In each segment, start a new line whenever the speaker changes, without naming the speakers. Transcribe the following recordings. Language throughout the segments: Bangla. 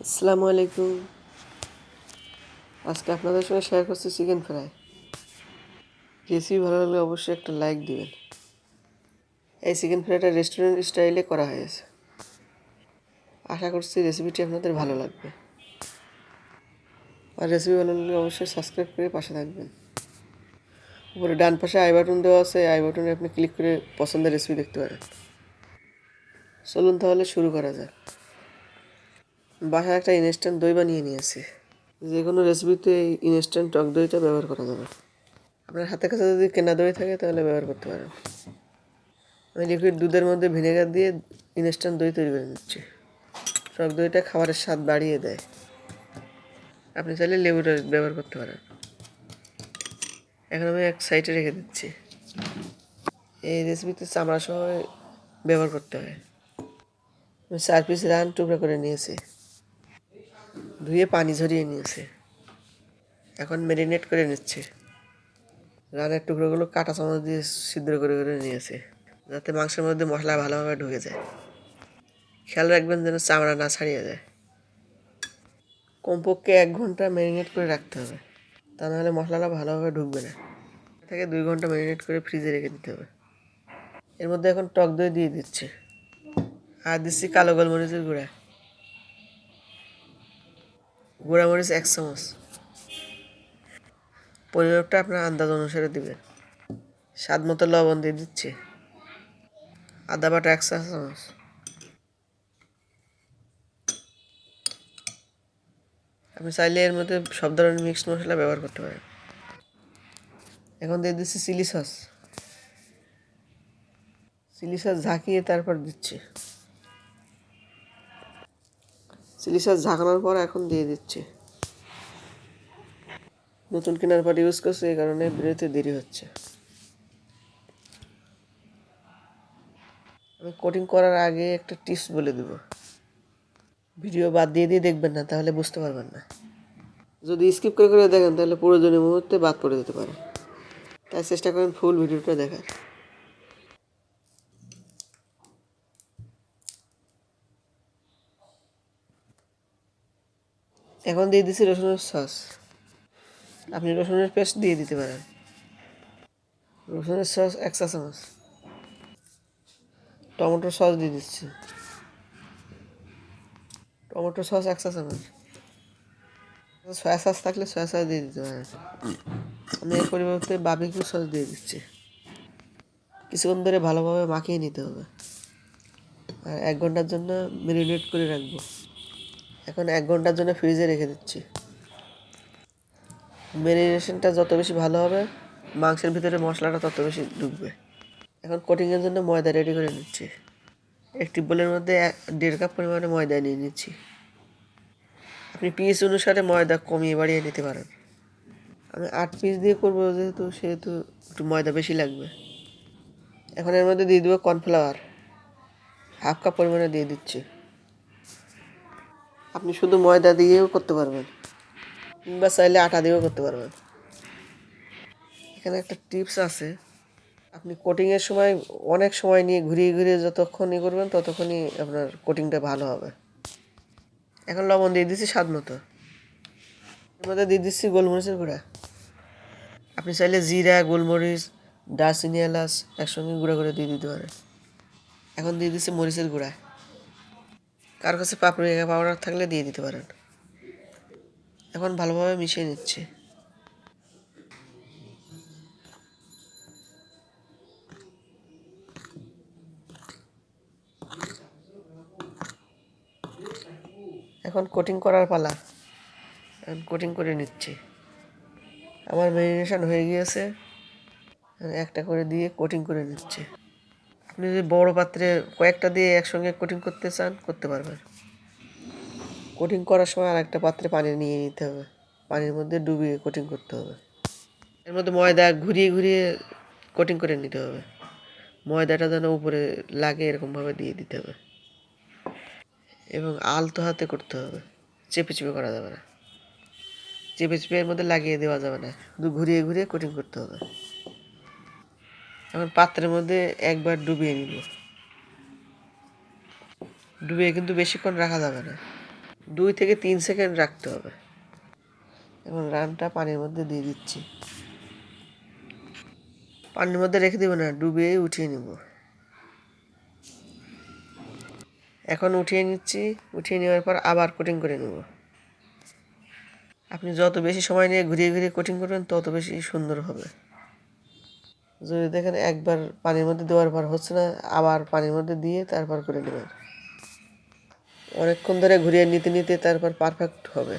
আসসালামু আলাইকুম। আজকে আপনাদের সঙ্গে শেয়ার করছি চিকেন ফ্রাই রেসিপি ভালো লাগলে অবশ্যই একটা লাইক দিবেন। এই চিকেন ফ্রাইটা রেস্টুরেন্ট স্টাইলে করা হয়েছে। আশা করছি রেসিপিটি আপনাদের ভালো লাগবে। আর রেসিপি ভালো লাগলে অবশ্যই সাবস্ক্রাইব করে পাশে থাকবেন। উপরে ডান পাশে আই বাটন দেওয়া আছে। আই বাটনে আপনি ক্লিক করে পছন্দের রেসিপি দেখতে পারেন। চলুন তাহলে শুরু করা যাক। বাসায় একটা ইনস্ট্যান্ট দই বানিয়ে নিয়েছি। যে কোনো রেসিপিতে এই ইনস্ট্যান্ট টক দইটা ব্যবহার করা যাবে। আপনার হাতের কাছে যদি কেনা দই থাকে, তাহলে ব্যবহার করতে পারেন। আমি লিকুইড দুধের মধ্যে ভিনেগার দিয়ে ইনস্ট্যান্ট দই তৈরি করে নিচ্ছি। টক দইটা খাবারের স্বাদ বাড়িয়ে দেয়। আপনি চাইলে লেবুর রস ব্যবহার করতে পারেন। এখন আমি এক সাইডে রেখে দিচ্ছি। এই রেসিপিতে চামড়া সহ ব্যবহার করতে হয়। আমি চার পিস রান টুকরা করে নিয়েছি। ধুয়ে পানি ঝরিয়ে নিয়েছে। এখন ম্যারিনেট করে নিচ্ছে। রানের টুকরোগুলো কাটা চামচ দিয়ে সিদ্ধ করে করে নিয়েছে, যাতে মাংসের মধ্যে মশলা ভালোভাবে ঢুকে যায়। খেয়াল রাখবেন যেন চামড়া না ছাড়িয়ে যায়। কমপক্ষে এক ঘণ্টা ম্যারিনেট করে রাখতে হবে। তা নাহলে মশলাটা ভালোভাবে ঢুকবে না। তাকে দুই ঘণ্টা ম্যারিনেট করে ফ্রিজে রেখে দিতে হবে। এর মধ্যে এখন টক দই দিয়ে দিচ্ছে। আর দিচ্ছি কালো গোলমরিচের গুঁড়া। গুঁড়া মরিচ এক চামচ। পরিমাপটা আপনার আন্দাজ অনুসারে দিবেন। স্বাদ মতো লবণ দিয়ে দিচ্ছে। আদা বাটা এক চামচ। আপনি চাইলে এর মধ্যে সব ধরনের মিক্সড মশলা ব্যবহার করতে পারেন। এখন দিয়ে দিচ্ছি চিলি সস চিলি সস ঝাঁকিয়ে তারপর দিচ্ছি। চিলি সস ঝাঁকানোর পর এখন দিয়ে দিচ্ছি। নতুন কেনার পর ইউজ করছি, এই কারণে বেরোতে দেরি হচ্ছে। আমি কোটিং করার আগে একটা টিপস বলে দেব। ভিডিও বাদ দিয়ে দিয়ে দেখবেন না, তাহলে বুঝতে পারবেন না। যদি স্কিপ করে করে দেখেন, তাহলে প্রয়োজনীয় মুহূর্তে বাদ পড়ে যেতে পারে। তাই চেষ্টা করেন ফুল ভিডিওটা দেখার। এখন দিয়ে দিচ্ছি রসুনের সস। আপনি রসুনের পেস্ট দিয়ে দিতে পারেন। রসুনের সস এক চা চামচ। টমেটোর সস দিয়ে দিচ্ছি। টমেটো সস এক চা চামচ। সয়া সস থাকলে সয়া সস দিয়ে দিতে পারেন। আমি এর পরিবর্তে বাবিকিউ সস দিয়ে দিচ্ছি। কিছুক্ষণ ধরে ভালোভাবে মাখিয়ে নিতে হবে। আর এক ঘণ্টার জন্য ম্যারিনেট করে রাখব। এখন এক ঘণ্টার জন্য ফ্রিজে রেখে দিচ্ছি। ম্যারিনেশনটা যত বেশি ভালো হবে, মাংসের ভিতরে মশলাটা তত বেশি ঢুকবে। এখন কোটিংয়ের জন্য ময়দা রেডি করে নিচ্ছি। একটি বোলের মধ্যে দেড় কাপ পরিমাণে ময়দা নিয়ে নিচ্ছি। আপনি পিস অনুসারে ময়দা কমিয়ে বাড়িয়ে নিতে পারেন। আমি আট পিস দিয়ে করব যেহেতু, সেহেতু একটু ময়দা বেশি লাগবে। এখন এর মধ্যে দিয়ে দেবো কর্নফ্লাওয়ার হাফ কাপ পরিমাণে দিয়ে দিচ্ছি। আপনি শুধু ময়দা দিয়েও করতে পারবেন। কিংবা চাইলে আটা দিয়েও করতে পারবেন। এখানে একটা টিপস আছে। আপনি কোটিংয়ের সময় অনেক সময় নিয়ে ঘুরিয়ে ঘুরিয়ে যতক্ষণই করবেন, ততক্ষণই আপনার কোটিংটা ভালো হবে। এখন লবণ দিয়ে দিচ্ছি স্বাদ মতো। এর মধ্যে দিয়ে দিচ্ছি গোলমরিচের গুঁড়া। আপনি চাইলে জিরা, গোলমরিচ এলাচ একসঙ্গে গুঁড়া করে দিয়ে দিতে পারেন। এখন দিয়ে দিচ্ছি মরিচের গুঁড়া। কার কাছে পাপড়িকা পাউডার থাকলে দিয়ে দিতে পারেন। এখন ভালোভাবে মিশিয়ে নিচ্ছে। এখন কোটিং করার পালা। এখন কোটিং করে নিচ্ছি। আমার ম্যারিনেশন হয়ে গিয়েছে। একটা করে দিয়ে কোটিং করে নিচ্ছে। আপনি যদি বড় পাত্রে কয়েকটা দিয়ে একসঙ্গে কোটিং করতে চান, করতে পারবেন। কোটিং করার সময় আর একটা পাত্রে পানি নিয়ে নিতে হবে। পানির মধ্যে ডুবিয়ে কোটিং করতে হবে। এর মধ্যে ময়দা ঘুরিয়ে ঘুরিয়ে কোটিং করে নিতে হবে। ময়দাটা যেন উপরে লাগে, এরকমভাবে দিয়ে দিতে হবে। এবং আলতো হাতে করতে হবে। চেপে চেপে করা যাবে না। চেপে চেপে এর মধ্যে লাগিয়ে দেওয়া যাবে না। শুধু ঘুরিয়ে ঘুরিয়ে কোটিং করতে হবে। এখন পাত্রের মধ্যে একবার ডুবিয়ে নিব। ডুবিয়ে কিন্তু বেশিক্ষণ রাখা যাবে না। দুই থেকে তিন সেকেন্ড রাখতে হবে। এখন রানটা পানির মধ্যে দিয়ে দিচ্ছি। পানির মধ্যে রেখে দেবো না ডুবিয়ে উঠিয়ে নেব। এখন উঠিয়ে নিচ্ছি, উঠিয়ে নেওয়ার পর আবার কোটিং করে নেব। আপনি যত বেশি সময় নিয়ে ঘুরিয়ে ঘুরিয়ে কোটিং করবেন, তত বেশি সুন্দর হবে। যদি দেখেন একবার পানির মধ্যে দেওয়ার পর হচ্ছে না, আবার পানির মধ্যে দিয়ে তারপর করে নেবেন। অনেকক্ষণ ধরে ঘুরিয়ে নিতে নিতে তারপর পারফেক্ট হবে।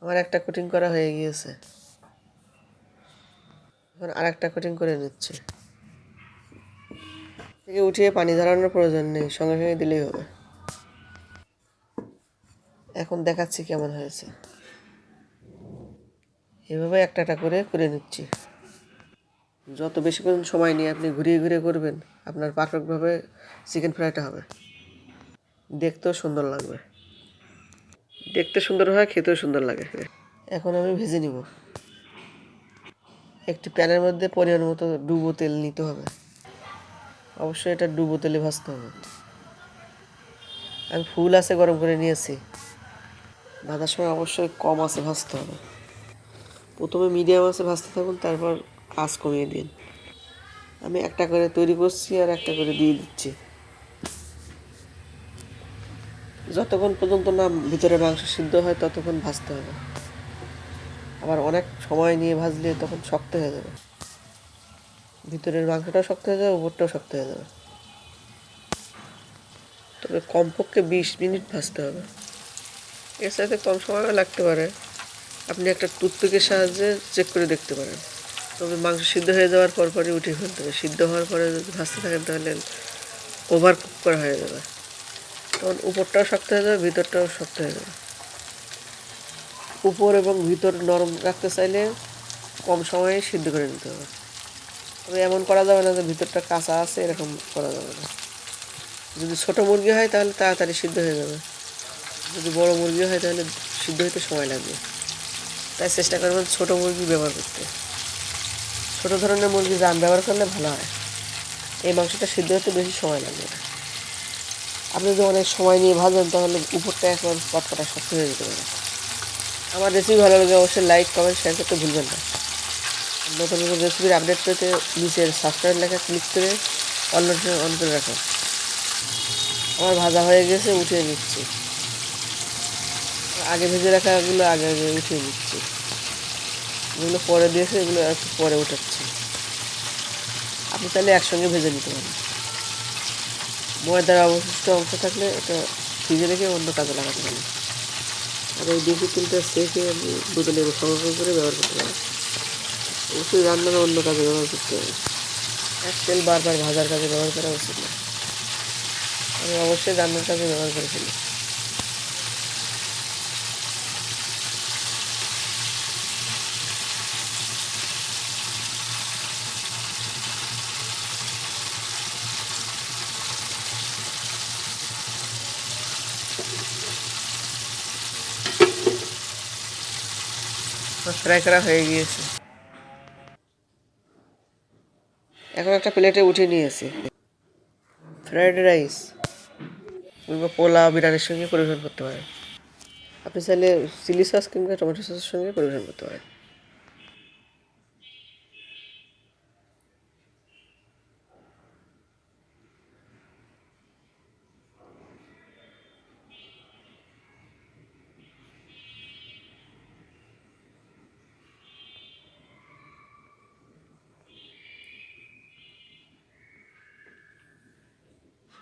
আমার একটা কোটিং করা হয়ে গিয়েছে। এখন আর একটা কোটিং করে নিচ্ছে। থেকে উঠিয়ে পানি ধরানোর প্রয়োজন নেই, সঙ্গে সঙ্গে দিলেই হবে। এখন দেখাচ্ছি কেমন হয়েছে। এভাবে একটা একটা করে করে নিচ্ছি। যত বেশিক্ষণ সময় নিয়ে আপনি ঘুরিয়ে ঘুরিয়ে করবেন, আপনার পারফেক্টভাবে চিকেন ফ্রাইটা হবে। দেখতেও সুন্দর লাগবে। দেখতে সুন্দর হয়, খেতেও সুন্দর লাগে। এখন আমি ভেজে নিব। একটি প্যানের মধ্যে পরিমাণ মতো ডুবো তেল নিতে হবে। অবশ্যই এটা ডুবো তেলে ভাজতে হবে। আমি ফুল আছে, গরম করে নিয়েছি। ভাজার সময় অবশ্যই কম আছে, ভাজতে হবে। প্রথমে মিডিয়াম আছে, ভাজতে থাকুন, তারপর আঁচ কমিয়ে দিন। আমি একটা করে তৈরি করছি আর একটা করে দিয়ে দিচ্ছি। যতক্ষণ পর্যন্ত না ভিতরে মাংস সিদ্ধ হয়, ততক্ষণ ভাজতে হবে। আবার অনেক সময় নিয়ে ভাজলে তখন শক্ত হয়ে যাবে। ভিতরের মাংসটাও শক্ত হয়ে যাবে, উপরটাও শক্ত হয়ে যাবে। তবে কমপক্ষে বিশ মিনিট ভাজতে হবে। এর সাথে কম সময়ও লাগতে পারে। আপনি একটা টুথপিকের সাহায্যে চেক করে দেখতে পারেন। তবে মাংস সিদ্ধ হয়ে যাওয়ার পর পরই উঠিয়ে ফেলতে হবে। সিদ্ধ হওয়ার পরে যদি ভাজতে থাকেন তাহলে ওভার কুক করা হয়ে যাবে। তখন উপরটাও শক্ত হয়ে যাবে, ভিতরটাও শক্ত হয়ে যাবে। উপর এবং ভিতর নরম রাখতে চাইলে কম সময়ে সিদ্ধ করে নিতে হবে। তবে এমন করা যাবে না যে ভিতরটা কাঁচা আছে, এরকম করা যাবে না। যদি ছোটো মুরগি হয় তাহলে তাড়াতাড়ি সিদ্ধ হয়ে যাবে। যদি বড় মুরগি হয় তাহলে সিদ্ধ হতে সময় লাগবে। তাই চেষ্টা করবেন ছোটো মুরগি ব্যবহার করতে। ছোটো ধরনের মুরগি জান ব্যবহার করলে ভালো হয়। এই মাংসটা সিদ্ধ হতে বেশি সময় লাগবে। না আপনি যদি অনেক সময় নিয়ে ভাজেন, তাহলে উপরটা একবার পটপটা শক্ত হয়ে যেতে পারে। আমার রেসিপি ভালো লাগে অবশ্যই লাইক কমেন্ট শেয়ার করতে ভুলবেন না। নতুন নতুন রেসিপির আপডেট পেতে নিচের সাবস্ক্রাইব লেখা ক্লিক করে অন অন করে রাখুন। আমার ভাজা হয়ে গেছে, উঠিয়ে নিচ্ছি। আগে ভেজে রাখাগুলো আগে আগে উঠিয়ে নিচ্ছি। যেগুলো পরে দিয়েছে, এগুলো একটু পরে উঠাচ্ছি। আপনি তাহলে একসঙ্গে ভেজে নিতে পারেন। ময়দার অবশিষ্ট অংশ থাকলে এটা ফ্রিজে রেখে অন্য কাজে লাগাতে পারেন। আর এই দেশি তেলটা সেকে আপনি বোতলে সংরক্ষণ করে ব্যবহার করতে পারেন অবশ্যই রান্নার অন্য কাজে ব্যবহার করতে হবে। এক তেল বারবার ভাজার কাজে ব্যবহার করা উচিত না। আমি অবশ্যই রান্নার কাজে ব্যবহার করে ফ্রাই করা হয়ে গিয়েছে। এখন একটা প্লেটে উঠিয়ে নিয়েছি। ফ্রাইড রাইস কিংবা পোলাও, বিরিয়ানির সঙ্গে পরিবেশন করতে পারেন। আপনি চাইলে চিলি সস কিংবা টমেটো সসের সঙ্গে পরিবেশন করতে পারেন।